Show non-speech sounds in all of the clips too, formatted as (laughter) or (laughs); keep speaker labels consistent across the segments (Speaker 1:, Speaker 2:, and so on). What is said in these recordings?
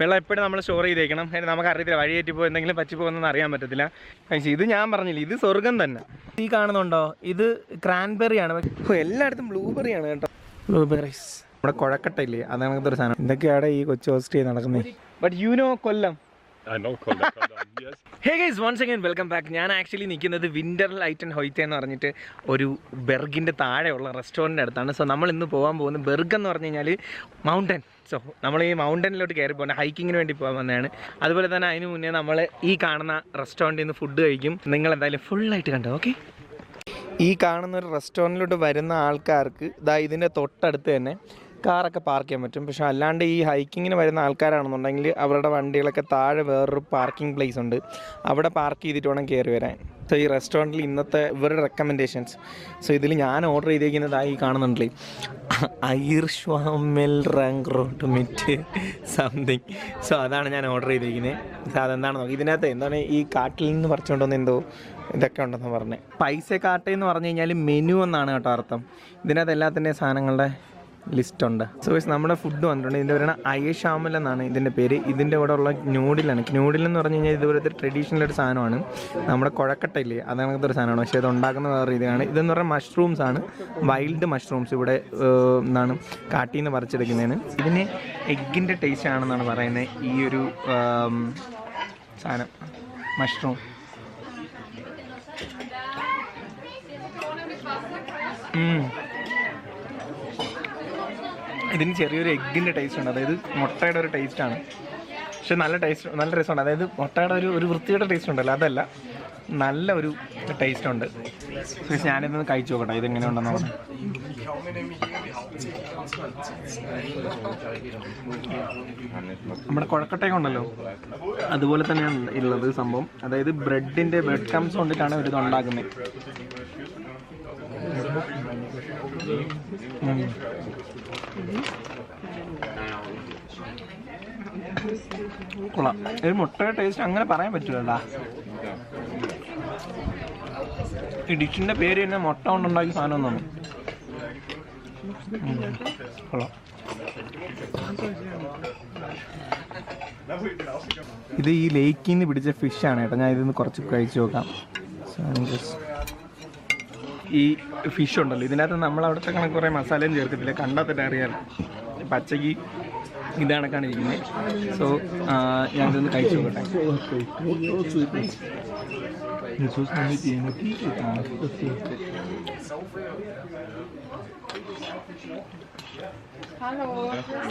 Speaker 1: വെള്ളം എപ്പോഴും നമ്മൾ സ്റ്റോർ ചെയ്തേക്കണം. അതിന് നമുക്ക് അറിയത്തില്ല വഴി തെറ്റി പോകും എന്തെങ്കിലും പറ്റി പോകുന്നതെന്ന് അറിയാൻ പറ്റത്തില്ല. പക്ഷേ ഇത് ഞാൻ പറഞ്ഞില്ല ഇത് സ്വർഗം തന്നെ. ഈ കാണുന്നുണ്ടോ? ഇത് ക്രാൻബെറി ആണ്. ഓ, എല്ലായിടത്തും ബ്ലൂബെറി ആണ് കേട്ടോ. ബ്ലൂബെറീസ് നമ്മുടെ കുഴക്കട്ടയില്ലേ അതാണ് അങ്ങനത്തെ ഒരു സാധനം. എന്തൊക്കെയാണ് ഈ കൊച്ചു ഹോസ്റ്റ് നടക്കുന്നത് but you know Kollam. Hey guys once again welcome back ഞാൻ ആക്ച്വലി നിൽക്കുന്നത് വിന്റർ ലൈറ്റ് ആൻഡ് ഹൊയ്ത്ത എന്ന് പറഞ്ഞിട്ട് ഒരു ബെർഗിന്റെ താഴെയുള്ള റെസ്റ്റോറന്റിന്റെ അടുത്താണ്. സോ നമ്മൾ ഇന്ന് പോകാൻ പോകുന്നത് ബെർഗ് എന്ന് പറഞ്ഞു കഴിഞ്ഞാൽ മൗണ്ടൻ സോ നമ്മൾ ഈ മൗണ്ടനിലോട്ട് കയറി പോകുന്ന ഹൈക്കിങ്ങിന് വേണ്ടി പോകാൻ വന്നതാണ്. അതുപോലെ തന്നെ അതിന് മുന്നേ നമ്മൾ ഈ കാണുന്ന റെസ്റ്റോറന്റിൽ നിന്ന് ഫുഡ് കഴിക്കും. നിങ്ങൾ എന്തായാലും ഫുള്ളായിട്ട് കണ്ടോ ഓക്കെ ഈ കാണുന്ന ഒരു റെസ്റ്റോറന്റിലോട്ട് വരുന്ന ആൾക്കാർക്ക് ഇതാ ഇതിന്റെ തൊട്ടടുത്ത് തന്നെ കാറൊക്കെ പാർക്ക് ചെയ്യാൻ പറ്റും. പക്ഷെ അല്ലാണ്ട് ഈ ഹൈക്കിങ്ങിന് വരുന്ന ആൾക്കാരാണെന്നുണ്ടെങ്കിൽ അവരുടെ വണ്ടികളൊക്കെ താഴെ വേറൊരു പാർക്കിംഗ് പ്ലേസ് ഉണ്ട്. അവിടെ പാർക്ക് ചെയ്തിട്ട് വേണം കയറി വരാൻ. സോ ഈ റെസ്റ്റോറന്റിൽ ഇന്നത്തെ ഇവരുടെ റെക്കമെൻഡേഷൻസ് സോ ഇതിൽ ഞാൻ ഓർഡർ ചെയ്തേക്കുന്നതായി കാണുന്നുണ്ടല്ലേ ഐർഷ്വാമെൽ റാങ്ക് റോട്ട് മിറ്റ് സംതിങ് സോ അതാണ് ഞാൻ ഓർഡർ ചെയ്തിരിക്കുന്നത് സോ അതെന്താണെന്ന് നോക്കി ഇതിനകത്ത് എന്താണ് ഈ കാട്ടിൽ നിന്ന് പറിച്ചുകൊണ്ടുവന്ന് എന്തോ ഇതൊക്കെ ഉണ്ടെന്ന് പറഞ്ഞത് പൈസ കാട്ടെന്ന് പറഞ്ഞു കഴിഞ്ഞാൽ മെനു എന്നാണ് കേട്ടോ അർത്ഥം ഇതിനകത്ത് എല്ലാത്തിന്റെയും സാധനങ്ങളുടെ ലിസ്റ്റ് ഉണ്ട് സോ ഗൈസ് നമ്മുടെ ഫുഡ് വന്നിട്ടുണ്ട്. ഇതിന്റെ പേരാണ് അയഷാമൽ എന്നാണ് ഇതിന്റെ പേര്. ഇതിന്റെ കൂടെ ഉള്ള ന്യൂഡിലാണ് ന്യൂഡിൽ എന്ന് പറഞ്ഞു കഴിഞ്ഞാൽ ഇതുപോലത്തെ ട്രഡീഷണൽ ഒരു സാധനമാണ്. നമ്മുടെ കുഴക്കട്ടയില്ലേ അതങ്ങനത്തെ ഒരു സാധനമാണ്. പക്ഷേ ഇത് ഉണ്ടാക്കുന്ന വേറെ രീതിയാണ് ഇതെന്ന് പറഞ്ഞാൽ മഷ്റൂംസ് ആണ്. വൈൽഡ് മഷ്റൂംസ് ഇവിടെ എന്നാണ് കാട്ടിൽ നിന്ന് പറിച്ചെടുക്കുന്നതിന്. ഇതിന് എഗ്ഗിന്റെ ടേസ്റ്റ് ആണെന്നാണ് പറയുന്നത്. ഈ ഒരു സാധനം. മഷ്റൂം. ഇതിന് ചെറിയൊരു എഗ്ഗിന്റെ ടേസ്റ്റ് ഉണ്ട്. അതായത് മുട്ടയുടെ ഒരു ടേസ്റ്റ് ആണ്. പക്ഷെ നല്ല ടേസ്റ്റ് നല്ല രസമുണ്ട്. അതായത് മുട്ടയുടെ ഒരു ഒരു വൃത്തിയുടെ ടേസ്റ്റ് ഉണ്ടല്ലോ അതല്ല. നല്ല ഒരു ടേസ്റ്റ് ഉണ്ട്. പക്ഷെ ഞാനിതൊന്ന് കഴിച്ചു നോക്കട്ടെ. ഇതെങ്ങനെ ഉണ്ടെന്ന് പറഞ്ഞു നമ്മുടെ കുഴക്കട്ടയൊക്കെ ഉണ്ടല്ലോ. അതുപോലെ തന്നെയാണ് ഉള്ളത് സംഭവം. അതായത് ബ്രെഡിന്റെ ബ്രെഡ് കംസ് കൊണ്ടിട്ടാണ് ഇവരിത് ഉണ്ടാക്കുന്നത്. കൊള്ളാം. ഒരു മുട്ടയുടെ ടേസ്റ്റ് അങ്ങനെ പറയാൻ പറ്റില്ലടാ ഈ ഡിഷിന്റെ പേര് തന്നെ മുട്ട കൊണ്ടുണ്ടാക്കിയ സാധനം ഒന്നാണ് ഇത് ഈ ലേക്കിൽ നിന്ന് പിടിച്ച ഫിഷാണ് കേട്ടോ. ഞാൻ ഇതിന്ന് കുറച്ച് കഴിച്ചു നോക്കാം. ഈ ഫിഷ് ഉണ്ടല്ലോ. ഇതിനകത്ത് നമ്മൾ അവിടുത്തെ കണക്ക് കുറേ മസാലയും ചേർക്കത്തില്ല കണ്ടാൽ തന്നെ അറിയാം പച്ചക്ക് ഇത് കണക്കാണ് ഇരിക്കുന്നത്. സോ ഞാനിതൊന്ന് കഴിച്ചു നോക്കട്ടെ.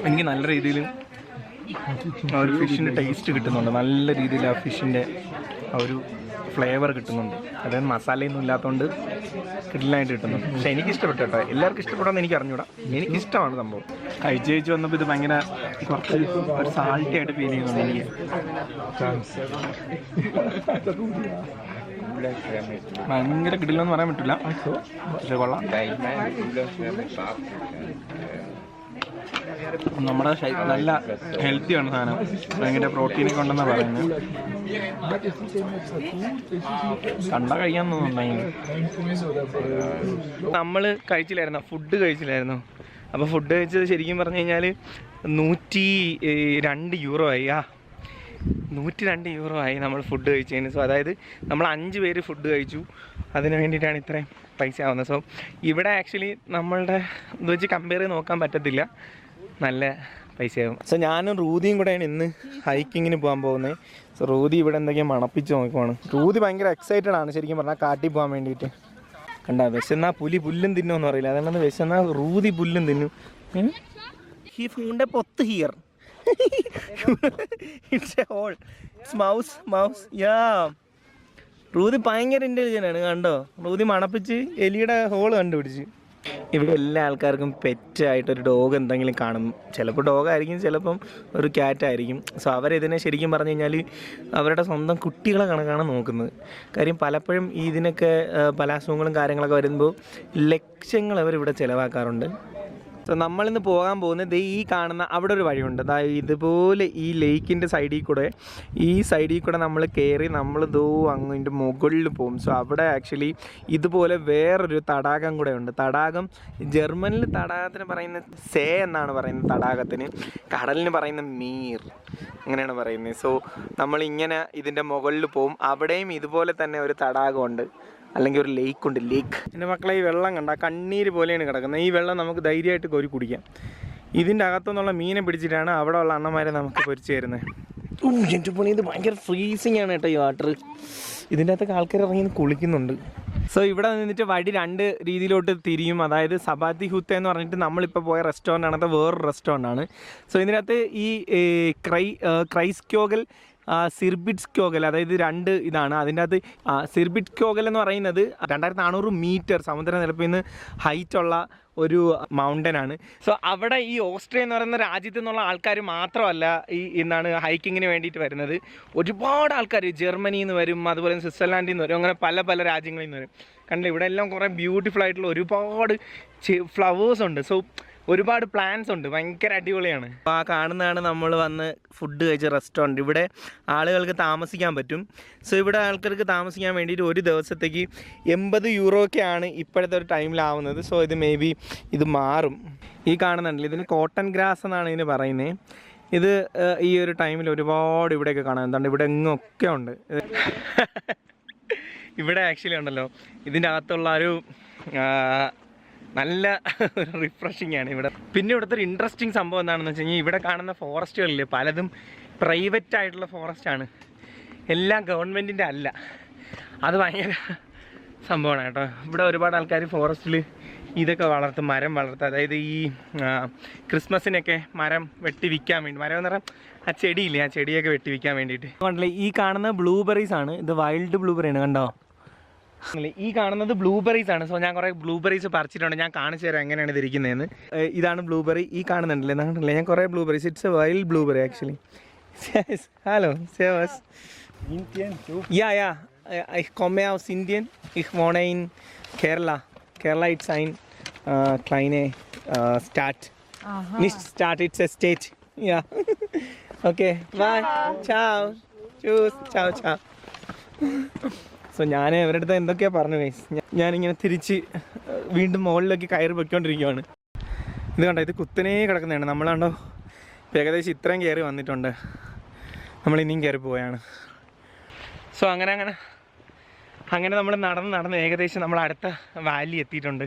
Speaker 1: എനിക്ക് നല്ല രീതിയിൽ ആ ഒരു ഫിഷിന്റെ ടേസ്റ്റ് കിട്ടുന്നുണ്ട്. നല്ല രീതിയിൽ ആ ഫിഷിന്റെ ആ ഒരു ഫ്ലേവർ കിട്ടുന്നുണ്ട്. അതായത് മസാലയൊന്നും ഇല്ലാത്തതുകൊണ്ട് കിട്ടില്ലായിട്ട് കിട്ടുന്നുണ്ട് പക്ഷേ എനിക്ക് ഇഷ്ടപ്പെട്ടു കേട്ടോ. എല്ലാവർക്കും ഇഷ്ടപ്പെടാന്ന് എനിക്ക് അറിഞ്ഞൂടാ എനിക്ക് ഇഷ്ടമാണ് സംഭവം. കഴിച്ചു കഴിച്ച് വന്നപ്പോൾ ഇത് ഭയങ്കര കുറച്ച് ഒരു സാൾട്ടി ആയിട്ട് ഫീൽ ചെയ്യുന്നുണ്ട് എനിക്ക്. ഭയങ്കര കിട്ടില്ലെന്ന് പറയാൻ പറ്റില്ല. പക്ഷെ കൊള്ളാം. നമ്മുടെ നല്ല ഹെൽത്തി ഹെൽത്തിയാണ് സാധനം. ഭയങ്കര പ്രോട്ടീനൊക്കെ ഉണ്ടെന്ന് പറയുന്നത് കണ്ട കഴിക്കാൻ തോന്നുന്നുണ്ടെങ്കിൽ നമ്മൾ കഴിച്ചില്ലായിരുന്നു? ഫുഡ് കഴിച്ചില്ലായിരുന്നു? അപ്പോൾ ഫുഡ് കഴിച്ചത് ശരിക്കും പറഞ്ഞു കഴിഞ്ഞാൽ നൂറ്റി രണ്ട് യൂറോ ആയി. ആ നൂറ്റി രണ്ട് യൂറോ ആയി നമ്മൾ ഫുഡ് കഴിച്ചതിന്. സോ അതായത് നമ്മൾ അഞ്ച് പേര് ഫുഡ് കഴിച്ചു. അതിന് വേണ്ടിയിട്ടാണ് ഇത്രയും പൈസ ആവുന്നത്. സോ ഇവിടെ ആക്ച്വലി നമ്മളുടെ ഇത് വെച്ച് കമ്പയർ ചെയ്ത് നോക്കാൻ പറ്റത്തില്ല. നല്ല പൈസയാകും സോ ഞാനും റൂതിയും കൂടെയാണ് ഇന്ന് ഹൈക്കിങ്ങിന് പോകാൻ പോകുന്നത്. സോ റൂതി ഇവിടെ എന്തൊക്കെയാണ് മണപ്പിച്ച് നോക്കുവാണ്. റൂതി ഭയങ്കര എക്സൈറ്റഡ് ആണ് ശരിക്കും പറഞ്ഞാൽ കാട്ടിൽ പോകാൻ വേണ്ടിയിട്ട്. കണ്ട വിശന്നാ പുലി പുല്ലും തിന്നുമെന്ന് അറിയില്ല അതുകൊണ്ടാണ് വിശന്നാ റൂതി പുല്ലും തിന്നു. He found a പൊത്ത് here it's a hole. It's mouse mouse yeah. Ruthie ഭയങ്കര ഇന്റലിജന്റ് ആണ് കണ്ടോ? റൂതി മണപ്പിച്ച് എലിയുടെ ഹോൾ കണ്ടുപിടിച്ച്. ഇവിടെ എല്ലാ ആൾക്കാർക്കും പെറ്റായിട്ടൊരു ഡോഗ് എന്തെങ്കിലും കാണും. ചിലപ്പോൾ ഡോഗ് ആയിരിക്കും ചിലപ്പം ഒരു cat ആയിരിക്കും. സോ അവരിതിനെ ശരിക്കും പറഞ്ഞു കഴിഞ്ഞാൽ അവരുടെ സ്വന്തം കുട്ടികളെ കണക്കാണ് നോക്കുന്നത്. കാര്യം പലപ്പോഴും ഇതിനൊക്കെ പല അസുഖങ്ങളും കാര്യങ്ങളൊക്കെ വരുമ്പോൾ ലക്ഷങ്ങൾ അവരിവിടെ ചിലവാക്കാറുണ്ട്. സോ നമ്മളിന്ന് പോകാൻ പോകുന്നത് ഈ കാണുന്ന അവിടെ ഒരു വഴിയുണ്ട്. അതായത് ഇതുപോലെ ഈ ലേക്കിന്റെ സൈഡിൽ കൂടെ ഈ സൈഡിൽ കൂടെ നമ്മൾ കയറി നമ്മൾ ദോ അങ്ങിന്റെ മുകളിൽ പോകും. സോ അവിടെ ആക്ച്വലി ഇതുപോലെ വേറൊരു തടാകം കൂടെ ഉണ്ട്. തടാകം ജർമ്മനിൽ തടാകത്തിന് പറയുന്ന സേ എന്നാണ് പറയുന്നത് തടാകത്തിന്. കടലിന് പറയുന്ന മീർ അങ്ങനെയാണ് പറയുന്നത്. സോ നമ്മളിങ്ങനെ ഇതിന്റെ മുകളിൽ പോകും. അവിടെയും ഇതുപോലെ തന്നെ ഒരു തടാകമുണ്ട്. അല്ലെങ്കിൽ ഒരു ലേക്ക് ഉണ്ട് ലേക്ക് എന്റെ മക്കളെ ഈ വെള്ളം കണ്ട കണ്ണീര് പോലെയാണ് കിടക്കുന്നത്. ഈ വെള്ളം നമുക്ക് ധൈര്യമായിട്ട് കോരി കുടിക്കാം. ഇതിന്റെ അകത്തുനിന്നുള്ള മീനെ പിടിച്ചിട്ടാണ് അവിടെ ഉള്ള അണ്ണന്മാരെ നമുക്ക് പൊരിച്ചു തരുന്നത്. എന്റെ പണി ഇത് ഭയങ്കര ഫ്രീസിങ് ആണ് കേട്ടോ ഈ വാട്ടർ ഇതിന്റെ അകത്തൊക്കെ ആൾക്കാർ ഇറങ്ങി കുളിക്കുന്നുണ്ട്. സോ ഇവിടെ നിന്നിട്ട് വഴി രണ്ട് രീതിയിലോട്ട് തിരിയും. അതായത് സബാത്തി ഹുത്ത എന്ന് പറഞ്ഞിട്ട് നമ്മളിപ്പോൾ പോയ റെസ്റ്റോറന്റ് ആണ് അത് വേറൊരു റെസ്റ്റോറന്റ് ആണ്. സോ ഇതിനകത്ത് ഈ ക്രൈ ക്രൈസ്ക്യോഗൽ സിർബിറ്റ്സ്ക്യോഗൽ അതായത് രണ്ട് ഇതാണ്. അതിന്റെ അകത്ത് സിർബിറ്റ് സിർബിറ്റ്ക്യോഗൽ എന്ന് പറയുന്നത് രണ്ടായിരത്തി നാനൂറ് മീറ്റർ സമുദ്രനിരപ്പിൽ നിന്ന് ഹൈറ്റുള്ള ഒരു മൗണ്ടൻ ആണ്. സോ അവിടെ ഈ ഓസ്ട്രിയ എന്ന് പറയുന്ന രാജ്യത്തു നിന്നുള്ള ആൾക്കാർ മാത്രമല്ല ഈ എന്താണ് ഹൈക്കിങ്ങിന് വേണ്ടിയിട്ട് വരുന്നത്. ഒരുപാട് ആൾക്കാർ ജർമ്മനിയിൽ നിന്ന് വരും അതുപോലെ സ്വിറ്റ്സർലാൻഡിൽ നിന്ന് വരും അങ്ങനെ പല പല രാജ്യങ്ങളിൽ നിന്ന് വരും. കണ്ടില്ല ഇവിടെ എല്ലാം കുറേ ബ്യൂട്ടിഫുൾ ആയിട്ടുള്ള ഒരുപാട് ഫ്ലവേഴ്സ് ഉണ്ട്. സോ ഒരുപാട് പ്ലാൻസ് ഉണ്ട്. ഭയങ്കര അടിപൊളിയാണ്. അപ്പോൾ ആ കാണുന്നതാണ് നമ്മൾ വന്ന് ഫുഡ് കഴിച്ച റെസ്റ്റോറന്റ് ഇവിടെ ആളുകൾക്ക് താമസിക്കാൻ പറ്റും. സോ ഇവിടെ ആൾക്കാർക്ക് താമസിക്കാൻ വേണ്ടിയിട്ട് ഒരു ദിവസത്തേക്ക് എൺപത് യൂറോയ്ക്കാണ് ഇപ്പോഴത്തെ ഒരു ടൈമിലാവുന്നത് സോ ഇത് മേ ബി ഇത് മാറും. ഈ കാണുന്നുണ്ടല്ലോ ഇതിന് കോട്ടൺ ഗ്രാസ് എന്നാണ് ഇതിന് പറയുന്നത് ഇത് ഈ ഒരു ടൈമിൽ ഒരുപാട് ഇവിടെയൊക്കെ കാണാൻ എന്താണ് ഇവിടെ എങ്ങൊക്കെ ഉണ്ട്? (laughs) ഇവിടെ ആക്ച്വലി ഉണ്ടല്ലോ. ഇതിന്റെ അകത്തുള്ള ഒരു നല്ല (laughs) ഒരു ആണ് ഇവിടെ. പിന്നെ ഇവിടുത്തെ ഒരു ഇൻട്രസ്റ്റിംഗ് സംഭവം എന്താണെന്ന് വെച്ച് കഴിഞ്ഞാൽ ഇവിടെ കാണുന്ന ഫോറസ്റ്റുകളിൽ പലതും പ്രൈവറ്റ് ആയിട്ടുള്ള ഫോറസ്റ്റ് ആണ്. എല്ലാം ഗവൺമെന്റിന്റെ അല്ല. അത് ഭയങ്കര (laughs) സംഭവമാണ് കേട്ടോ. ഇവിടെ ഒരുപാട് ആൾക്കാർ ഫോറസ്റ്റിൽ ഇതൊക്കെ വളർത്തും മരം വളർത്തും. അതായത് ഈ ക്രിസ്മസിനൊക്കെ മരം വെട്ടി വിൽക്കാൻ വേണ്ടി മരം എന്ന് പറഞ്ഞാൽ ആ ചെടിയില്ലേ ആ ചെടിയൊക്കെ വെട്ടി വിൽക്കാൻ വേണ്ടിയിട്ട്. കണ്ടില്ലേ ഈ കാണുന്ന ബ്ലൂബെറീസ് ആണ്. ഇത് വൈൽഡ് ബ്ലൂബെറി ആണ് കണ്ടോ? ഈ കാണുന്നത് ബ്ലൂബെറീസ് ആണ്. സോ ഞാൻ കുറെ ബ്ലൂബെറീസ് പറിച്ചിട്ടുണ്ട്. ഞാൻ കാണിച്ചു തരാം എങ്ങനെയാണ് ഇതിരിക്കുന്നതെന്ന് ഇതാണ് ബ്ലൂബെറി ഈ കാണുന്നുണ്ടല്ലേ? കണ്ടില്ലേ ഞാൻ കുറെ blueberries it's a wild blueberry actually hello save as yeah yeah I കൊമേ ഹൗസ് ഇന്ത്യൻ ഇഹ് മോണ കേരള കേരള ഇറ്റ്സ് ഐൻ ക്ലൈനെ സ്റ്റാർട്ട് നിസ്റ്റ് സ്റ്റാർട്ട് it's a state yeah okay bye ചാവ് ചൂസ് ചാവ് ചാവ് സോ ഞാൻ ഇവരുടെ അടുത്ത് എന്തൊക്കെയാ പറഞ്ഞു ഗൈസ് ഞാനിങ്ങനെ തിരിച്ച് വീണ്ടും മുകളിലേക്ക് കയറി പൊയ്ക്കൊണ്ടിരിക്കുകയാണ് ഇത് കണ്ടോ ഇത് കുത്തനെ കിടക്കുന്നതാണ്. നമ്മളാണ്ടോ ഏകദേശം ഇത്രയും കയറി വന്നിട്ടുണ്ട്. നമ്മൾ ഇനിയും കയറി പോവുകയാണ്. സോ അങ്ങനെ അങ്ങനെ അങ്ങനെ നമ്മൾ നടന്ന് നടന്ന് ഏകദേശം നമ്മൾ അടുത്ത വാലി എത്തിയിട്ടുണ്ട്.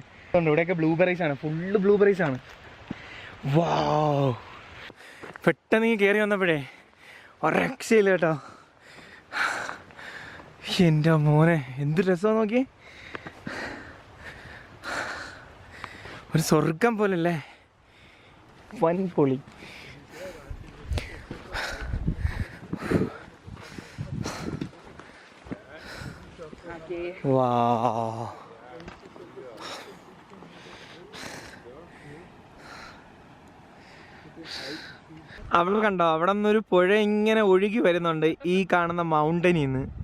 Speaker 1: ഇവിടെയൊക്കെ ബ്ലൂബെറീസ് ആണ്. ഫുള്ള് ബ്ലൂബെറീസ് ആണ്. വാ പെട്ടെന്ന് കയറി വന്നപ്പോഴേ ഒരക്ഷയില്ല കേട്ടോ. എന്റെ മോനെ എന്ത് രസമാണ് നോക്കി ഒരു സ്വർഗം പോലല്ലേ? വൻ പൊളി. വാ. കണ്ടോ അവിടെ നിന്നൊരു പുഴ ഇങ്ങനെ ഒഴുകി വരുന്നുണ്ട് ഈ കാണുന്ന മൗണ്ടനിൽ നിന്ന്.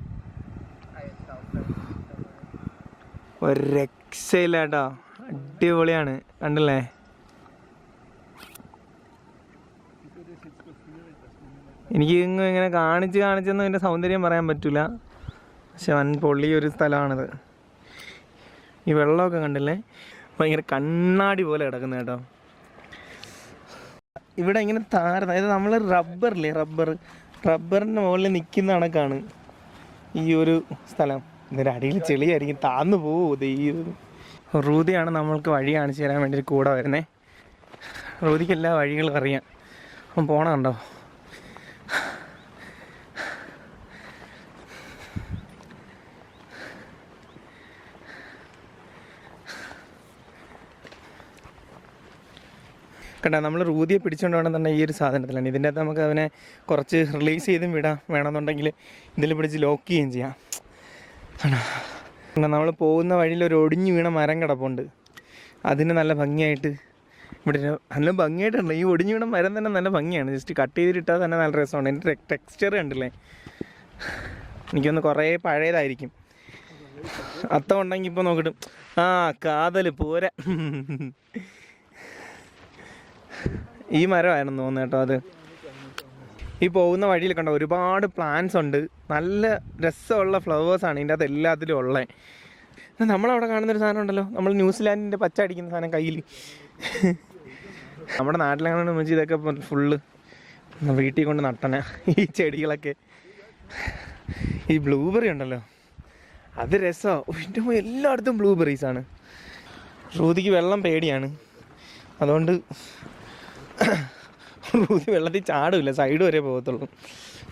Speaker 1: ഒരു അടിപൊളിയാണ്. കണ്ടില്ലേ? എനിക്ക് ഇങ്ങ് ഇങ്ങനെ കാണിച്ച് കാണിച്ചൊന്നും എന്റെ സൗന്ദര്യം പറയാൻ പറ്റില്ല പക്ഷെ വൻ പൊള്ളി ഒരു സ്ഥലമാണിത്. ഈ വെള്ളമൊക്കെ കണ്ടില്ലേ? ഭയങ്കര കണ്ണാടി പോലെ കിടക്കുന്ന കേട്ടോ. ഇവിടെ ഇങ്ങനെ താര അതായത് നമ്മൾ റബ്ബറില്ലേ റബ്ബർ. റബ്ബറിന്റെ മുകളിൽ നിൽക്കുന്ന കണക്കാണ് ഈ ഒരു സ്ഥലം. ഇതിന്റെ അടിയിൽ ചെളിയായിരിക്കും. താന്നു പോവോ ദൈവം. റൂതിയാണ് നമ്മൾക്ക് വഴി കാണിച്ചു തരാൻ വേണ്ടി കൂടെ വരുന്നേ. റൂതിക്ക് എല്ലാ വഴികളും അറിയാം. അപ്പം പോണുണ്ടോ കണ്ട? നമ്മൾ റൂതിയെ പിടിച്ചുകൊണ്ട് വേണമെന്നുണ്ടെങ്കിൽ ഈ ഒരു സാധനത്തിലാണ്. ഇതിന്റെ അകത്ത് നമുക്ക് അവനെ കുറച്ച് റിലീസ് ചെയ്തും വിടാം. വേണമെന്നുണ്ടെങ്കിൽ ഇതിൽ പിടിച്ച് ലോക്ക് ചെയ്യുകയും ചെയ്യാം. നമ്മൾ പോകുന്ന വഴിയിൽ ഒരു ഒടിഞ്ഞു വീണ മരം കിടപ്പുണ്ട്. അതിന് നല്ല ഭംഗിയായിട്ട് ഇവിടെ നല്ല ഭംഗിയായിട്ടുണ്ട് ഈ ഒടിഞ്ഞു വീണ മരം തന്നെ നല്ല ഭംഗിയാണ്. ജസ്റ്റ് കട്ട് ചെയ്തിട്ടാൽ തന്നെ നല്ല രസമാണ്. എന്റെ ടെക്സ്ചർ കണ്ടില്ലേ? എനിക്കൊന്ന് കുറേ പഴയതായിരിക്കും. അത്ത ഉണ്ടെങ്കിൽ ഇപ്പോൾ നോക്കിട്ട് ആ കാതൽ പോരാ. ഈ മരമായിരുന്നു തോന്നുന്നു കേട്ടോ അത്. ഈ പോകുന്ന വഴിയിൽ കണ്ട ഒരുപാട് പ്ലാന്റ്സ് ഉണ്ട്. നല്ല രസമുള്ള ഫ്ലവേഴ്സാണ് ഇതിന്റെ അകത്ത് എല്ലാത്തിലും ഉള്ളത് നമ്മളവിടെ കാണുന്നൊരു സാധനം ഉണ്ടല്ലോ നമ്മൾ ന്യൂസിലാൻഡിന്റെ പച്ച അടിക്കുന്ന സാധനം കയ്യിൽ നമ്മുടെ നാട്ടിലാണ് വെച്ച് ഇതൊക്കെ ഫുള്ള് വീട്ടിൽ കൊണ്ട് നട്ടന ഈ ചെടികളൊക്കെ. ഈ ബ്ലൂബെറി ഉണ്ടല്ലോ അത് രസമാണ് എല്ലായിടത്തും ബ്ലൂബെറീസാണ് ശ്രുതിക്ക് വെള്ളം പേടിയാണ്. അതുകൊണ്ട് റൂതി വെള്ളത്തിൽ ചാടില്ല സൈഡ് വരെ പോകത്തുള്ളൂ.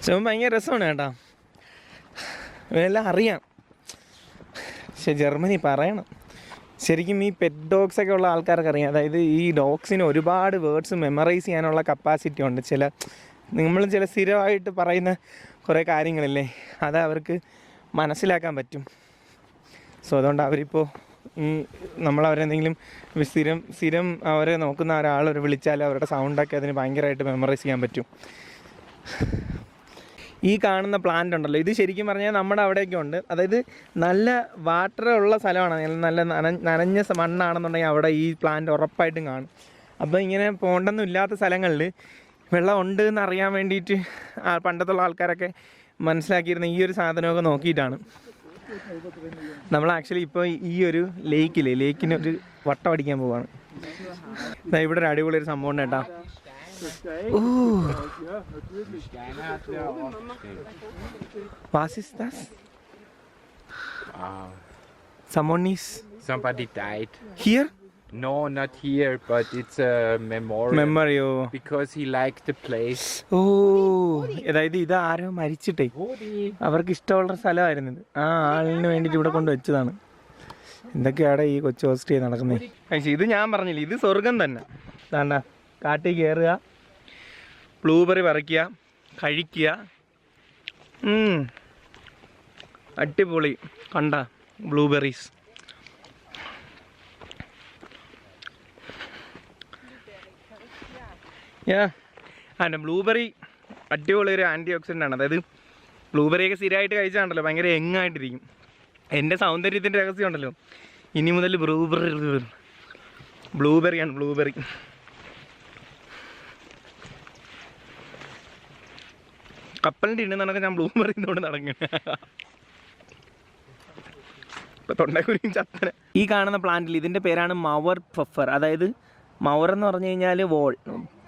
Speaker 1: ചുമ ഭയങ്കര രസമാണ് കേട്ടാ. എല്ലാം അറിയാം. പക്ഷെ ജർമ്മനി പറയണം. ശരിക്കും ഈ പെറ്റ് ഡോഗ്സ് ഒക്കെ ഉള്ള ആൾക്കാർക്ക് അറിയാം. അതായത് ഈ ഡോഗ്സിന് ഒരുപാട് വേർഡ്സ് മെമ്മറൈസ് ചെയ്യാനുള്ള കപ്പാസിറ്റി ഉണ്ട്. ചില നമ്മൾ ചില സ്ഥിരമായിട്ട് പറയുന്ന കുറേ കാര്യങ്ങളില്ലേ അത് അവർക്ക് മനസ്സിലാക്കാൻ പറ്റും. സോ അതുകൊണ്ട് അവരിപ്പോൾ ഈ നമ്മൾ അവരെന്തെങ്കിലും സ്ഥിരം സ്ഥിരം അവരെ നോക്കുന്ന ഒരാൾ ഒരു വിളിച്ചാൽ അവരുടെ സൗണ്ടൊക്കെ അതിന് ഭയങ്കരമായിട്ട് മെമ്മറൈസ് ചെയ്യാൻ പറ്റും. ഈ കാണുന്ന പ്ലാന്റ് ഉണ്ടല്ലോ ഇത് ശരിക്കും പറഞ്ഞാൽ നമ്മുടെ അവിടെയൊക്കെ ഉണ്ട്. അതായത് നല്ല വാട്ടർ ഉള്ള സ്ഥലമാണ്. നല്ല നന- നനഞ്ഞ മണ്ണാണെന്നുണ്ടെങ്കിൽ അവിടെ ഈ പ്ലാന്റ് ഉറപ്പായിട്ടും കാണും. അപ്പോൾ ഇങ്ങനെ പോകേണ്ടൊന്നും ഇല്ലാത്ത സ്ഥലങ്ങളിൽ വെള്ളം ഉണ്ട് എന്ന് അറിയാൻ വേണ്ടിയിട്ട് പണ്ടത്തുള്ള ആൾക്കാരൊക്കെ മനസ്സിലാക്കിയിരുന്ന ഈ ഒരു സാധനമൊക്കെ നോക്കിയിട്ടാണ്. നമ്മൾ ആക്ച്വലി ഇപ്പോൾ ഈ ഒരു ലേക്കില്ലേ ലേക്കിന് ഒരു വട്ടം അടിക്കാൻ പോവാണ്. ഇവിടെ ഒരു അടിപൊളി ഒരു സംഭവം ഉണ്ട് കേട്ടാ.
Speaker 2: Ah, somebody died.
Speaker 1: Here
Speaker 2: No, not here, but it's a memorial.
Speaker 1: മെമ്മറിയോ
Speaker 2: because he liked the place.
Speaker 1: ഓ അതായത് ഇത് ആരോ മരിച്ചിട്ടേ. അവർക്ക് ഇഷ്ടമുള്ള സ്ഥലമായിരുന്നു ഇത്. ആ ആളിന് വേണ്ടിയിട്ട് ഇവിടെ കൊണ്ട് വെച്ചതാണ്. എന്തൊക്കെയാണ് ഈ കൊച്ചു ഹോസ്റ്റേ നടക്കുന്നത് പക്ഷേ ഇത് ഞാൻ പറഞ്ഞില്ല ഇത് സ്വർഗം തന്നെ. വേണ്ട കാട്ടിൽ കയറുക ബ്ലൂബെറി പറിക്കുക കഴിക്കുക. ഉം. അടിപൊളി. കണ്ട ബ്ലൂബെറീസ്. യാ ആ ബ്ലൂബെറി അടിപൊളി ഒരു ആന്റി ഓക്സിഡന്റ് ആണ്. അതായത് ബ്ലൂബെറിയൊക്കെ സ്ഥിരമായിട്ട് കഴിച്ചാണല്ലോ ഭയങ്കര എങ്ങായിട്ടിരിക്കും എന്റെ സൗന്ദര്യത്തിന്റെ രഹസ്യം ഉണ്ടല്ലോ. ഇനി മുതൽ ബ്ലൂബെറി ബ്ലൂബെറിയാണ് ബ്ലൂബെറി കപ്പലിന്റെ ഇണ്ണെന്നൊക്കെ ഞാൻ ബ്ലൂബെറി കൊണ്ട് നടങ്ങുക ഇപ്പം തൊണ്ടക്കുരിയും ചത്തന. ഈ കാണുന്ന പ്ലാന്റിൽ ഇതിന്റെ പേരാണ് മവർ പഫർ അതായത് മവർ എന്ന് പറഞ്ഞു കഴിഞ്ഞാൽ വോൾ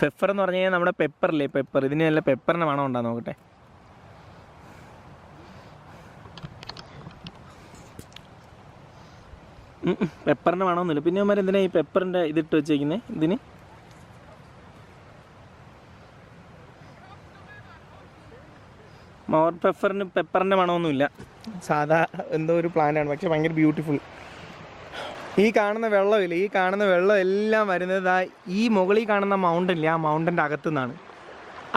Speaker 1: പെപ്പർ എന്ന് പറഞ്ഞു കഴിഞ്ഞാൽ നമ്മുടെ പെപ്പറില്ലേ പെപ്പർ ഇതിന് നല്ല പെപ്പറിന് മണം ഉണ്ടാ നോക്കട്ടെ? പെപ്പറിന് മണമൊന്നുമില്ല പിന്നെ അവന്മാർ എന്തിനാ ഈ പെപ്പറിന്റെ ഇതിട്ട് വെച്ചേക്കുന്നത് ഇതിന്? മവർ പെപ്പറിന് പെപ്പറിന്റെ മണമൊന്നുമില്ല. സാധാ എന്തോ ഒരു പ്ലാന്റാണ് പക്ഷെ ഭയങ്കര ബ്യൂട്ടിഫുൾ ഈ കാണുന്ന വെള്ളമില്ല ഈ കാണുന്ന വെള്ളം എല്ലാം വരുന്നത് ഈ മുകളിൽ കാണുന്ന മൗണ്ടൻ ഇല്ലേ ആ മൗണ്ടന്റെ അകത്തു നിന്നാണ്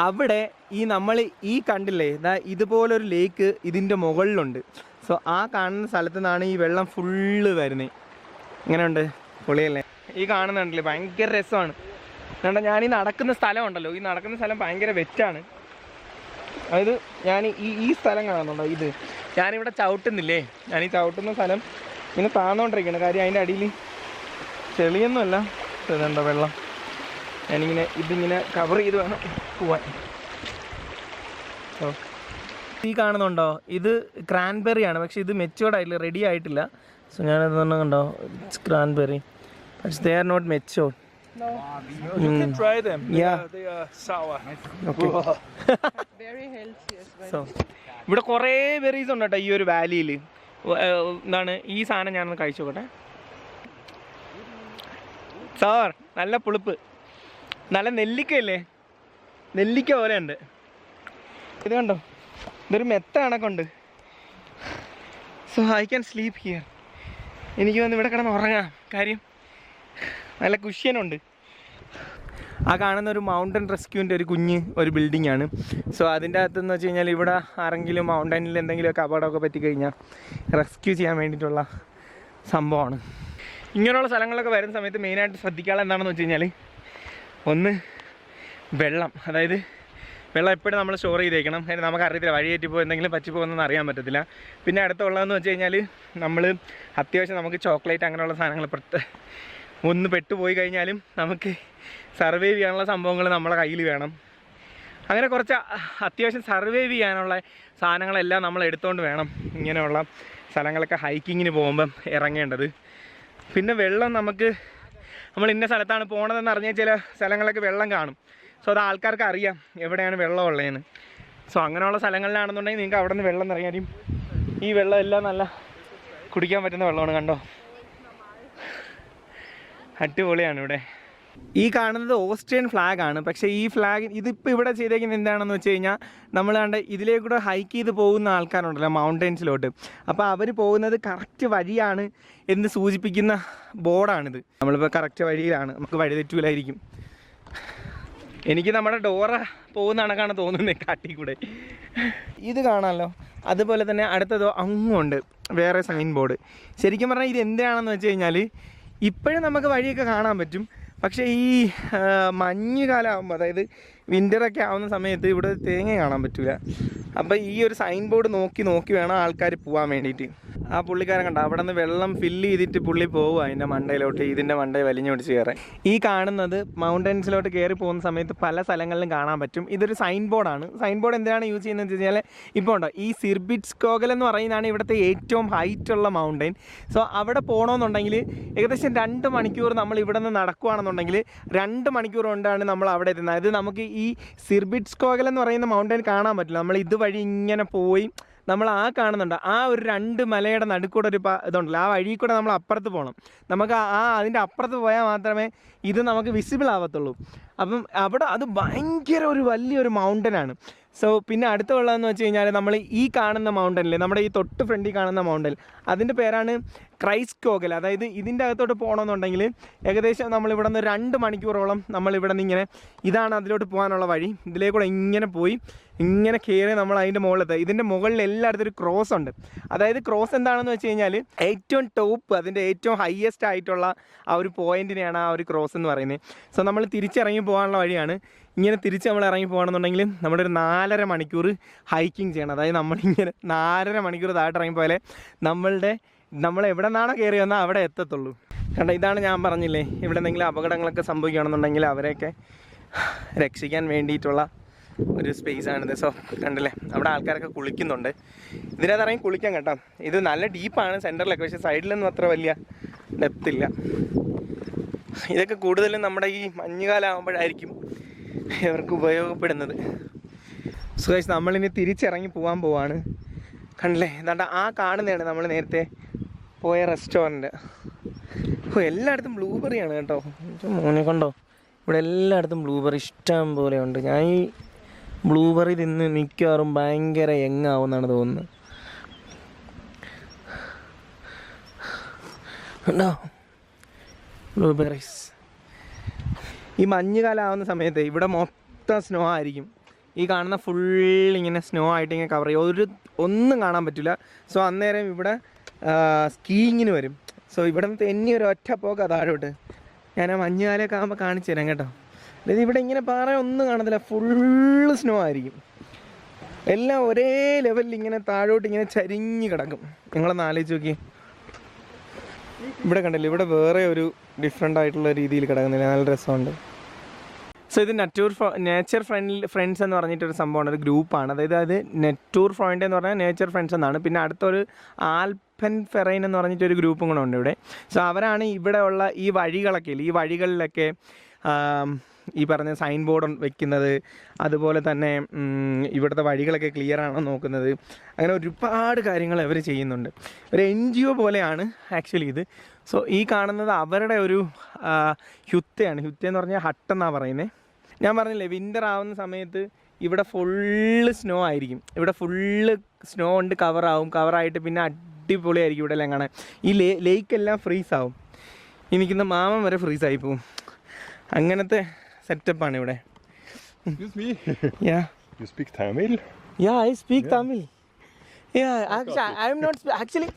Speaker 1: അവിടെ ഈ നമ്മൾ ഈ കണ്ടില്ലേ ഇതാ ഇതുപോലൊരു ലേക്ക് ഇതിന്റെ മുകളിലുണ്ട്. സോ ആ കാണുന്ന സ്ഥലത്തു നിന്നാണ് ഈ വെള്ളം ഫുള്ള് വരുന്നത് ഇങ്ങനെയുണ്ട് പൊളിയല്ലേ? ഈ കാണുന്നുണ്ടല്ലേ ഭയങ്കര രസമാണ്. കണ്ടോ ഞാൻ ഈ നടക്കുന്ന സ്ഥലമുണ്ടല്ലോ ഈ നടക്കുന്ന സ്ഥലം ഭയങ്കര വെറ്റാണ്. അതായത് ഞാൻ ഈ ഈ സ്ഥലം കാണുന്നുണ്ടോ ഇത്? ഞാനിവിടെ ചവിട്ടുന്നില്ലേ ഞാൻ ഈ ചവിട്ടുന്ന സ്ഥലം ഇങ്ങനെ താന്നുകൊണ്ടിരിക്കുകയാണ് കാര്യം അതിന്റെ അടിയിൽ ചെളിയൊന്നുമല്ല. ഇതുണ്ടോ വെള്ളം. ഞാനിങ്ങനെ ഇതിങ്ങനെ കവർ ചെയ്ത് വേണം പോവാൻ. ഓ. ഈ കാണുന്നുണ്ടോ? ഇത് ക്രാൻബെറി ആണ്. പക്ഷെ ഇത് മെച്ചുവേർഡ് ആയിട്ടില്ല റെഡി ആയിട്ടില്ല. സോ ഞാനത് തന്നെ ഇറ്റ്സ് ക്രാൻബെറി പക്ഷെ they are not matured
Speaker 3: You can try them. They
Speaker 1: Yeah.
Speaker 3: are- They are sour.
Speaker 1: Okay
Speaker 4: Very healthy as well.
Speaker 1: So ഇവിടെ കുറേ ബെറീസ് ഉണ്ട് കേട്ടോ ഈ ഒരു വാലിയിൽ എന്താണ് ഈ സാധനം ഞാനൊന്ന് കഴിച്ചു നോക്കട്ടെ. സാർ നല്ല പുളിപ്പ്. നല്ല നെല്ലിക്കയല്ലേ? നെല്ലിക്ക പോലെ ഉണ്ട് ഇത് കണ്ടോ? ഇതൊരു മെത്ത കണക്കുണ്ട് so I can sleep here എനിക്ക് വന്ന് ഇവിടെ കിടന്ന് ഉറങ്ങാം. കാര്യം നല്ല കുഷ്യനുണ്ട്. ആ കാണുന്ന ഒരു മൗണ്ടൻ റെസ്ക്യൂവിന്റെ ഒരു കുഞ്ഞ് ഒരു ബിൽഡിംഗ് ആണ്. സോ അതിന്റെ അകത്തെന്ന് വെച്ച് കഴിഞ്ഞാൽ ഇവിടെ ആരെങ്കിലും മൗണ്ടനിൽ എന്തെങ്കിലുമൊക്കെ അപകടമൊക്കെ പറ്റിക്കഴിഞ്ഞാൽ റെസ്ക്യൂ ചെയ്യാൻ വേണ്ടിയിട്ടുള്ള സംഭവമാണ്. ഇങ്ങനെയുള്ള സ്ഥലങ്ങളൊക്കെ വരുന്ന സമയത്ത് മെയിനായിട്ട് ശ്രദ്ധിക്കാനുള്ള എന്താണെന്ന് വെച്ച് കഴിഞ്ഞാൽ ഒന്ന് വെള്ളം. അതായത് വെള്ളം എപ്പോഴും നമ്മൾ സ്റ്റോർ ചെയ്തേക്കണം. അതിന് നമുക്ക് അറിയത്തില്ല വഴി തെറ്റിപ്പോ എന്തെങ്കിലും പറ്റിപ്പോകുന്നതെന്ന് അറിയാൻ പറ്റത്തില്ല. പിന്നെ അടുത്തുള്ളതെന്ന് വെച്ച് കഴിഞ്ഞാൽ നമ്മൾ അത്യാവശ്യം നമുക്ക് ചോക്ലേറ്റ് അങ്ങനെയുള്ള സാധനങ്ങൾ പ്രത്യേക ഒന്ന് പെട്ടുപോയി കഴിഞ്ഞാലും നമുക്ക് സർവൈവ് ചെയ്യാനുള്ള സംഭവങ്ങൾ നമ്മളെ കയ്യിൽ വേണം. അങ്ങനെ കുറച്ച് അത്യാവശ്യം സർവൈവ് ചെയ്യാനുള്ള സാധനങ്ങളെല്ലാം നമ്മൾ എടുത്തുകൊണ്ട് വേണം ഇങ്ങനെയുള്ള സ്ഥലങ്ങളൊക്കെ ഹൈക്കിങ്ങിന് പോകുമ്പം ഇറങ്ങേണ്ടത്. പിന്നെ വെള്ളം നമുക്ക് നമ്മൾ ഇന്ന സ്ഥലത്താണ് പോണതെന്ന് അറിഞ്ഞാൽ ചില സ്ഥലങ്ങളൊക്കെ വെള്ളം കാണും. സോ അത് ആൾക്കാർക്ക് അറിയാം എവിടെയാണ് വെള്ളം ഉള്ളതെന്ന്. സോ അങ്ങനെയുള്ള സ്ഥലങ്ങളിലാണെന്നുണ്ടെങ്കിൽ നിങ്ങൾക്ക് അവിടെ നിന്ന് വെള്ളം നിറയാനും ഈ വെള്ളം എല്ലാം നല്ല കുടിക്കാൻ പറ്റുന്ന വെള്ളമാണ് കണ്ടോ? അടിപൊളിയാണ് ഇവിടെ. ഈ കാണുന്നത് ഓസ്ട്രിയൻ ഫ്ലാഗ് ആണ്. പക്ഷേ ഈ ഫ്ലാഗ് ഇതിപ്പോൾ ഇവിടെ ചെയ്തേക്കുന്നത് എന്താണെന്ന് വെച്ച് കഴിഞ്ഞാൽ നമ്മൾ കണ്ട് ഇതിലേക്കൂടെ ഹൈക്ക് ചെയ്ത് പോകുന്ന ആൾക്കാരുണ്ടല്ലോ മൗണ്ടൻസിലോട്ട് അപ്പോൾ അവർ പോകുന്നത് കറക്റ്റ് വഴിയാണ് എന്ന് സൂചിപ്പിക്കുന്ന ബോർഡാണിത്. നമ്മളിപ്പോൾ കറക്റ്റ് വഴിയിലാണ്. നമുക്ക് വഴി തെറ്റൂലായിരിക്കും. എനിക്ക് നമ്മുടെ ഡോറ പോകുന്ന കണക്കാണ് തോന്നുന്നത് കാട്ടി കൂടെ ഇത് കാണാമല്ലോ അതുപോലെ തന്നെ അടുത്തതോ അങ്ങുണ്ട് വേറെ സൈൻ ബോർഡ് ശരിക്കും പറഞ്ഞാൽ ഇത് എന്താണെന്ന് വെച്ച് കഴിഞ്ഞാൽ ഇപ്പോഴും നമുക്ക് വഴിയൊക്കെ കാണാൻ പറ്റും. പക്ഷേ ഈ ആ, മഞ്ഞ് കാലമാകുമ്പോൾ അതായത് വിന്ററൊക്കെ ആവുന്ന സമയത്ത് ഇവിടെ തേങ്ങ കാണാൻ പറ്റില്ല അപ്പോൾ ഈ ഒരു സൈൻ ബോർഡ് നോക്കി നോക്കി വേണം ആൾക്കാർ പോകാൻ വേണ്ടിയിട്ട് ആ പുള്ളിക്കാരൻ കണ്ട അവിടെ നിന്ന് വെള്ളം ഫില്ല് ചെയ്തിട്ട് പുള്ളി പോവുക അതിന്റെ മണ്ടയിലോട്ട് ഇതിന്റെ മണ്ടയിൽ വലിഞ്ഞു പിടിച്ച് കയറാൻ. ഈ കാണുന്നത് മൗണ്ടൻസിലോട്ട് കയറി പോകുന്ന സമയത്ത് പല സ്ഥലങ്ങളിലും കാണാൻ പറ്റും. ഇതൊരു സൈൻ ബോർഡാണ് സൈൻ ബോർഡ് എന്തിനാണ് യൂസ് ചെയ്യുന്നത് വെച്ച് കഴിഞ്ഞാൽ ഇപ്പോൾ ഉണ്ടോ ഈ സിർബിറ്റ്സ് കോഗൽ എന്ന് പറയുന്നതാണ് ഇവിടുത്തെ ഏറ്റവും ഹൈറ്റ് ഉള്ള മൗണ്ടൻ സോ അവിടെ പോകണമെന്നുണ്ടെങ്കിൽ ഏകദേശം രണ്ട് മണിക്കൂർ നമ്മൾ ഇവിടെ നിന്ന് നടക്കുകയാണെന്നുണ്ടെങ്കിൽ രണ്ട് മണിക്കൂർ കൊണ്ടാണ് നമ്മൾ അവിടെ എത്തുന്നത്. അതായത് നമുക്ക് സിർബിറ്റ്സ് കോകൽ എന്ന് പറയുന്ന മൗണ്ടൻ കാണാൻ പറ്റില്ല. നമ്മൾ ഇതുവഴി ഇങ്ങനെ പോയി നമ്മൾ ആ കാണുന്നുണ്ട്. ആ ഒരു രണ്ട് മലയുടെ നടുക്കൂടെ ഒരു ഇതുണ്ടല്ലോ. ആ വഴി കൂടെ നമ്മൾ അപ്പുറത്ത് പോകണം നമുക്ക് ആ അതിന്റെ അപ്പുറത്ത് പോയാൽ മാത്രമേ ഇത് നമുക്ക് വിസിബിൾ ആവത്തുള്ളൂ. അപ്പം അവിടെ അത് ഭയങ്കര ഒരു വലിയൊരു മൗണ്ടനാണ് സോ പിന്നെ അടുത്തുള്ളതെന്ന് വെച്ച് കഴിഞ്ഞാൽ നമ്മൾ ഈ കാണുന്ന മൗണ്ടനിൽ നമ്മുടെ ഈ തൊട്ട് ഫ്രണ്ടിൽ കാണുന്ന മൗണ്ടൻ അതിന്റെ പേരാണ് ക്രൈസ്റ്റ് കോഗൽ അതായത് ഇതിന്റെ അകത്തോട്ട് പോകണമെന്നുണ്ടെങ്കിൽ ഏകദേശം നമ്മൾ ഇവിടെ നിന്ന് രണ്ട് മണിക്കൂറോളം നമ്മൾ ഇവിടെ നിന്ന് ഇങ്ങനെ ഇതാണ് അതിലോട്ട് പോകാനുള്ള വഴി. ഇതിലേക്കൂടെ ഇങ്ങനെ പോയി ഇങ്ങനെ കയറി നമ്മൾ അതിന്റെ മുകളിലെത്തുക ഇതിന്റെ മുകളിൽ എല്ലായിടത്തും ഒരു ക്രോസ് ഉണ്ട്. അതായത് ക്രോസ് എന്താണെന്ന് വെച്ച് കഴിഞ്ഞാൽ ഏറ്റവും ടോപ്പ് അതിന്റെ ഏറ്റവും ഹയസ്റ്റ് ആയിട്ടുള്ള ആ ഒരു പോയിന്റിനെയാണ് ആ ഒരു ക്രോസ് എന്ന് പറയുന്നത്. സോ നമ്മൾ തിരിച്ചിറങ്ങി പോകാനുള്ള വഴിയാണ് ഇങ്ങനെ തിരിച്ച് നമ്മൾ ഇറങ്ങി പോകണമെന്നുണ്ടെങ്കിൽ നമ്മുടെ ഒരു നാലര മണിക്കൂർ ഹൈക്കിംഗ് ചെയ്യണം. അതായത് നമ്മളിങ്ങനെ നാലര മണിക്കൂർ താഴെ ഇറങ്ങി പോയാലേ നമ്മളുടെ നമ്മൾ എവിടെ നിന്നാണോ കയറി വന്നാൽ അവിടെ എത്തത്തുള്ളൂ. കണ്ട ഇതാണ് ഞാൻ പറഞ്ഞില്ലേ ഇവിടെ എന്തെങ്കിലും അപകടങ്ങളൊക്കെ സംഭവിക്കുകയാണെന്നുണ്ടെങ്കിൽ അവരെയൊക്കെ രക്ഷിക്കാൻ വേണ്ടിയിട്ടുള്ള ഒരു സ്പേസ് ആണിത് സോ കണ്ടില്ലേ അവിടെ ആൾക്കാരൊക്കെ കുളിക്കുന്നുണ്ട്. ഇതിനകത്ത് ഇറങ്ങി കുളിക്കാം കേട്ടോ. ഇത് നല്ല ഡീപ്പാണ് സെന്ററിലൊക്കെ പക്ഷേ സൈഡിലൊന്നും അത്ര വലിയ ഡെപ്ത് ഇല്ല ഇതൊക്കെ കൂടുതലും നമ്മുടെ ഈ മഞ്ഞുകാലം ആകുമ്പോഴായിരിക്കും ഇവർക്ക് ഉപയോഗപ്പെടുന്നത്. സുഖേഷ് നമ്മളിനി തിരിച്ചിറങ്ങി പോകാൻ പോവാണ്. കണ്ടില്ലേ? എന്താണ്ട് ആ കാണുന്നതാണ് നമ്മൾ നേരത്തെ പോയ റെസ്റ്റോറന്റ് ഓ എല്ലായിടത്തും ബ്ലൂബെറിയാണ് കേട്ടോ. മോനെ കണ്ടോ? ഇവിടെ എല്ലായിടത്തും ബ്ലൂബെറി ഇഷ്ടം പോലെ ഉണ്ട്. ഞാൻ ഈ ബ്ലൂബെറി തിന്ന് മിക്കവാറും ഭയങ്കര യങ്ങാവുമെന്നാണ് തോന്നുന്നത്. ഉണ്ടോ ബ്ലൂബെറീസ് ഈ മഞ്ഞുകാലം ആവുന്ന സമയത്ത് ഇവിടെ മൊത്തം സ്നോ ആയിരിക്കും. ഈ കാണുന്ന ഫുൾ ഇങ്ങനെ സ്നോ ആയിട്ട് ഇങ്ങനെ കവർ ചെയ്യും. ഒരു ഒന്നും കാണാൻ പറ്റില്ല. സോ അന്നേരം ഇവിടെ സ്കീയിങ്ങിന് വരും. സോ ഇവിടെ നിന്ന് ഒരു ഒറ്റ പോക്ക താഴോട്ട്. ഞാൻ ആ മഞ്ഞുകാലമൊക്കെ ആകുമ്പോൾ കാണിച്ചു തരാം കേട്ടോ. അതായത് ഇവിടെ ഇങ്ങനെ പാറ ഒന്നും കാണത്തില്ല. ഫുള്ള് സ്നോ ആയിരിക്കും. എല്ലാം ഒരേ ലെവലിൽ ഇങ്ങനെ താഴോട്ട് ഇങ്ങനെ ചരിഞ്ഞ് കിടക്കും. നിങ്ങളൊന്ന് ആലോചിച്ച് നോക്കി ഇവിടെ കണ്ടില്ലേ ഇവിടെ വേറെ ഒരു ഡിഫറെന്റ് ആയിട്ടുള്ള രീതിയിൽ കിടക്കുന്നില്ല. നല്ല രസമുണ്ട്. സോ ഇത് നെറ്റൂർ നേച്ചർ ഫ്രണ്ട് ഫ്രണ്ട്സ് എന്ന് പറഞ്ഞിട്ടൊരു സംഭവമാണ്. ഒരു ഗ്രൂപ്പാണ് അതായത് അത് നെറ്റൂർ ഫ്രണ്ട് എന്ന് പറഞ്ഞാൽ നേച്ചർ ഫ്രണ്ട്സ് എന്നാണ്. പിന്നെ അടുത്തൊരു ആൽപ്പൻ ഫെറൈൻ എന്ന് പറഞ്ഞിട്ടൊരു ഗ്രൂപ്പും കൂടെ ഉണ്ട് ഇവിടെ. സോ അവരാണ് ഇവിടെ ഉള്ള ഈ വഴികളൊക്കെ ഈ വഴികളിലൊക്കെ ഈ പറഞ്ഞ സൈൻ ബോർഡ് വെക്കുന്നത്. അതുപോലെ തന്നെ ഇവിടുത്തെ വഴികളൊക്കെ ക്ലിയർ ആണോ നോക്കുന്നത്. അങ്ങനെ ഒരുപാട് കാര്യങ്ങൾ അവർ ചെയ്യുന്നുണ്ട്. ഒരു എൻ ജി ഒ പോലെയാണ് ആക്ച്വലി ഇത്. സോ ഈ കാണുന്നത് അവരുടെ ഒരു ഹ്യുത്തയാണ്. ഹ്യുത്ത എന്ന് പറഞ്ഞാൽ ഹട്ട് എന്നാണ് പറയുന്നത് ഞാൻ പറഞ്ഞില്ലേ വിന്റർ ആവുന്ന സമയത്ത് ഇവിടെ ഫുള്ള് സ്നോ ആയിരിക്കും. ഇവിടെ ഫുള്ള് സ്നോ കൊണ്ട് കവറാവും കവറായിട്ട് പിന്നെ അടിപൊളിയായിരിക്കും ഇവിടെ എല്ലാം കാണാൻ. ഈ ലേ ലേക്കെല്ലാം ഫ്രീസ് ആവും. ഈ നിൽക്കുന്ന മാമൻ വരെ ഫ്രീസായി പോവും. അങ്ങനത്തെ സെറ്റപ്പാണ് ഇവിടെ. Yeah
Speaker 5: you speak Tamil
Speaker 1: yeah I speak Tamil Yeah, actually, I am not. sp- Actually,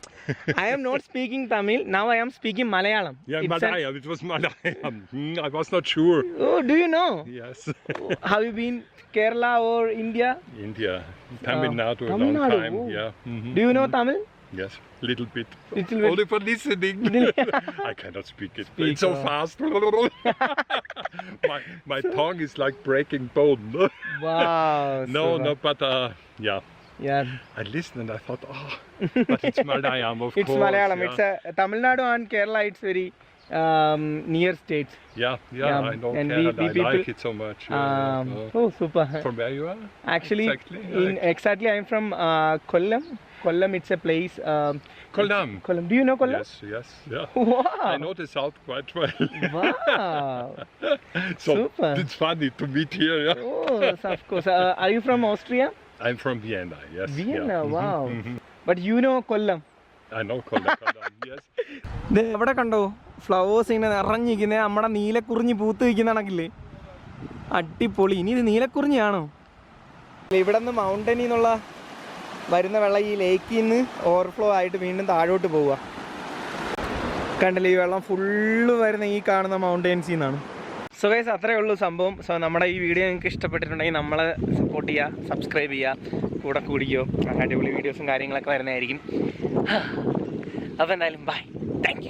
Speaker 1: I am not speaking Tamil. Now I am speaking Malayalam.
Speaker 5: Yeah,
Speaker 1: It's an-
Speaker 5: Malayalam. It was Malayalam. Hmm, I was not sure.
Speaker 1: oh, do you know?
Speaker 5: Yes. (laughs)
Speaker 1: Have you been Kerala or India?
Speaker 5: India, Tamil
Speaker 1: Ah,
Speaker 5: Nadu, a
Speaker 1: Tamil
Speaker 5: long
Speaker 1: Nadu,
Speaker 5: time.
Speaker 1: oh.
Speaker 5: Yeah. mhm.
Speaker 1: Do you know Tamil?
Speaker 5: Yes, little bit.
Speaker 1: Little bit.
Speaker 5: Only for listening. (laughs) (laughs) I cannot speak it.
Speaker 1: Speak,
Speaker 5: it's so
Speaker 1: uh,
Speaker 5: fast. my my tongue is like breaking bone.
Speaker 1: Wow,
Speaker 5: no,
Speaker 1: super.
Speaker 5: no, but uh, yeah.
Speaker 1: Yeah.
Speaker 5: I listened and I thought, oh, but it's Malayalam, of (laughs)
Speaker 1: It's
Speaker 5: course.
Speaker 1: Malayalam.
Speaker 5: yeah.
Speaker 1: It's a Tamil Nadu and Kerala. It's very um, near states.
Speaker 5: yeah, yeah,
Speaker 1: yeah,
Speaker 5: I know
Speaker 1: and we-
Speaker 5: Kerala.
Speaker 1: we
Speaker 5: I like it so much. uh,
Speaker 1: Um,
Speaker 5: uh,
Speaker 1: oh, super.
Speaker 5: from where you are?
Speaker 1: Actually,
Speaker 5: Exactly,
Speaker 1: in
Speaker 5: like-
Speaker 1: exactly, I'm from uh, Kollam. Kollam, it's a place. Um,
Speaker 5: Kollam.
Speaker 1: Kollam. Do you know Kollam?
Speaker 5: Yes, yes, yeah. (laughs)
Speaker 1: Wow.
Speaker 5: I know the south quite well.
Speaker 1: Wow. (laughs)
Speaker 5: so
Speaker 1: Super.
Speaker 5: it's funny to meet here. Yeah.
Speaker 1: Oh, so of course. Uh, are you from Austria?
Speaker 5: I'm from Vienna. Yes.
Speaker 1: Vienna.
Speaker 5: Yeah. Mhm,
Speaker 1: Wow.
Speaker 5: mhm.
Speaker 1: But you know Kollam.
Speaker 5: I know Kollam. Kollam, yes. (laughs)
Speaker 1: ദേ അവിടെ കണ്ടോ flowers ഇങ്ങനെ നിറഞ്ഞിരിക്കുന്നത് നമ്മുടെ നീലക്കുറിഞ്ഞി പൂത്ത് നിൽക്കുന്ന കണക്കില്ലേ അടിപൊളി ഇനി ഇത് നീലക്കുറിഞ്ഞാണോ ഇവിടെ നിന്ന് മൗണ്ടനിൽ നിന്നുള്ള വരുന്ന വെള്ളം ഈ ലേക്കിൽ നിന്ന് ഓവർഫ്ലോ ആയിട്ട് വീണ്ടും താഴോട്ട് പോവുക കണ്ടില്ലേ ഈ വെള്ളം ഫുള്ള് വരുന്ന ഈ കാണുന്ന മൗണ്ടൻസിൽ നിന്നാണ് സോ ഗൈസ് അത്രേ ഉള്ളൂ സംഭവം. സോ നമ്മുടെ ഈ വീഡിയോ നിങ്ങൾക്ക് ഇഷ്ടപ്പെട്ടിട്ടുണ്ടെങ്കിൽ നമ്മളെ സപ്പോർട്ട് ചെയ്യുക സബ്സ്ക്രൈബ് ചെയ്യുക കൂടെ കൂടിയോ അടിപൊളി വീഡിയോസും കാര്യങ്ങളൊക്കെ വരുന്നതായിരിക്കും. (sighs) അപ്പോൾ എന്തായാലും ബൈ താങ്ക്